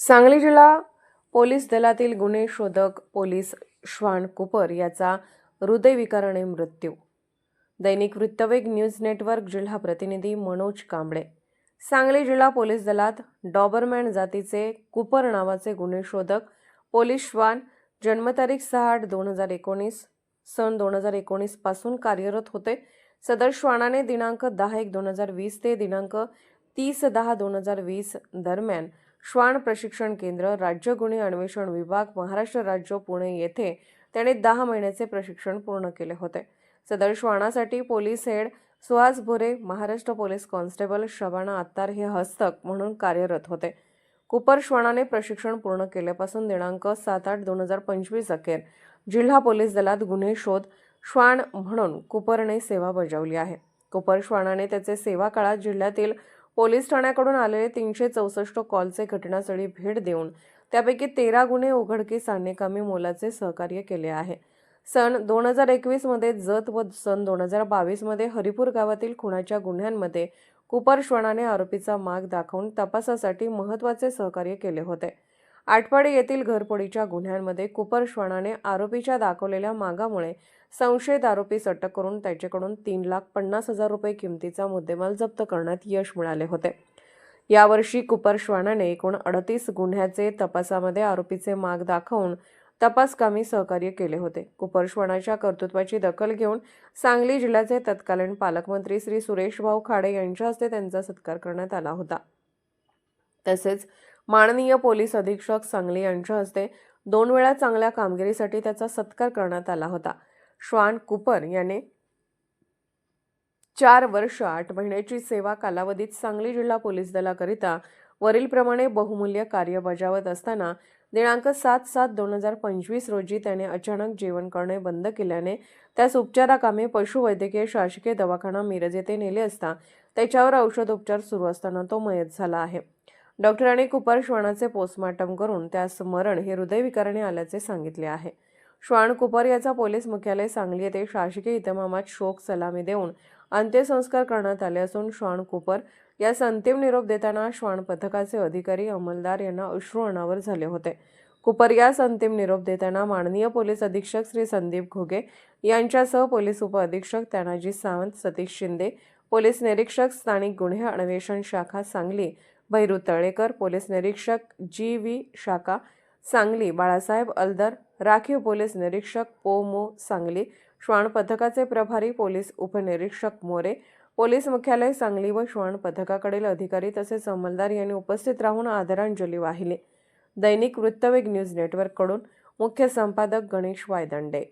सांगली जिल्हा पोलीस दलातील गुन्हे शोधक पोलीस श्वान कुपर याचा हृदयविकाराने मृत्यू. दैनिक वृत्तवेग न्यूज नेटवर्क जिल्हा प्रतिनिधी मनोज कांबळे. सांगली जिल्हा पोलीस दलात डॉबरमॅन जातीचे कुपर नावाचे गुन्हे शोधक पोलीस श्वान जन्मतारीख सहा आठ दोन हजार एकोणीस सन दोन हजार एकोणीसपासून कार्यरत होते. सदर श्वानाने दिनांक दहा एक दोन हजार वीस ते दिनांक तीस दहा दोन हजार वीस दरम्यान श्वान प्रशिक्षण केंद्र राज्य गुन्हे अन्वेषण विभाग महाराष्ट्र राज्य पुणे येथे त्याने दहा महिन्याचे प्रशिक्षण पूर्ण केले होते. सदर श्वानासाठी police head Suhas Bhore Maharashtra police constable Shabana Attar हे हस्तक म्हणून कार्यरत होते. कुपर श्वानाने प्रशिक्षण पूर्ण केल्यापासून दिनांक सात आठ दोन हजार पंचवीस अखेर जिल्हा पोलीस दलात गुन्हे शोध श्वान म्हणून कुपरने सेवा बजावली आहे. कुपर श्वानाने त्याचे सेवा काळात जिल्ह्यातील पोलीस ठाण्याकडून आलेले तीनशे चौसष्ट कॉलचे घटनास्थळी भेट देऊन त्यापैकी तेरा गुन्हे उघडकीस आणणेकामी मोलाचे सहकार्य केले आहे. सन दोन हजार एकवीसमध्ये जत व सन दोन हजार बावीसमध्ये हरिपूर गावातील खुणाच्या गुन्ह्यांमध्ये कुपर श्वानाने आरोपीचा माग दाखवून तपासासाठी महत्त्वाचे सहकार्य केले होते. आटपाडी येथील घरफोडीच्या गुन्ह्यांमध्ये कुपरश्वानाने आरोपीच्या दाखवलेल्या मागामुळे संशयित आरोपीस अटक करून त्याच्याकडून तीन लाख पन्नास हजार रुपये किमतीचा मुद्देमाल जप्त करण्यात यश मिळाले होते. यावर्षी कुपरश्वानाने एकूण अडतीस गुन्ह्याचे तपासामध्ये आरोपीचे माग दाखवून तपासकामी सहकार्य केले होते. कुपरश्वानाच्या कर्तृत्वाची दखल घेऊन सांगली जिल्ह्याचे तत्कालीन पालकमंत्री श्री सुरेश भाऊ खाडे यांच्या हस्ते त्यांचा सत्कार करण्यात आला होता. तसेच माननीय पोलीस अधीक्षक सांगली यांच्या हस्ते दोन वेळा चांगल्या कामगिरीसाठी त्याचा सत्कार करण्यात आला होता. श्वान कुपर याने चार वर्ष आठ महिन्याची सेवा कालावधीत सांगली जिल्हा पोलीस दलाकरिता वरीलप्रमाणे बहुमूल्य कार्य बजावत असताना दिनांक सात सात दोन हजार पंचवीस रोजी त्याने अचानक जेवण करणे बंद केल्याने त्यास उपचाराकामी पशुवैद्यकीय शासकीय दवाखाना मिरज येथे नेले असता त्याच्यावर औषधोपचार सुरू असताना तो मयत झाला आहे. डॉक्टरांनी कुपर श्वानाचे पोस्टमॉर्टम करून त्यास मरण हे हृदयविकाराने आल्याचे सांगितले आहे. श्वान कुपर याचा पोलीस मुख्यालय सांगली येथे शासकीय इतमामात शोक सलामी देऊन अंत्यसंस्कार करण्यात आले असून श्वान कुपर यास अंतिम निरोप देताना श्वान पथकाचे अधिकारी अंमलदार यांना अश्रू अनावर झाले होते. कुपर यास अंतिम निरोप देताना माननीय पोलीस अधीक्षक श्री संदीप घोगे यांच्यासह पोलीस उपअधीक्षक तानाजी सावंत सतीश शिंदे पोलीस निरीक्षक स्थानिक गुन्हे अन्वेषण शाखा सांगली भैरू तळेकर पोलीस निरीक्षक जी व्ही शाखा सांगली बाळासाहेब अलदर राखीव पोलीस निरीक्षक पो मो सांगली श्वान पथकाचे प्रभारी पोलीस उपनिरीक्षक मोरे पोलीस मुख्यालय सांगली व श्वान पथकाकडील अधिकारी तसेच अंमलदार यांनी उपस्थित राहून आदरांजली वाहिली. दैनिक वृत्तवेग न्यूज नेटवर्ककडून मुख्य संपादक गणेश वायदंडे.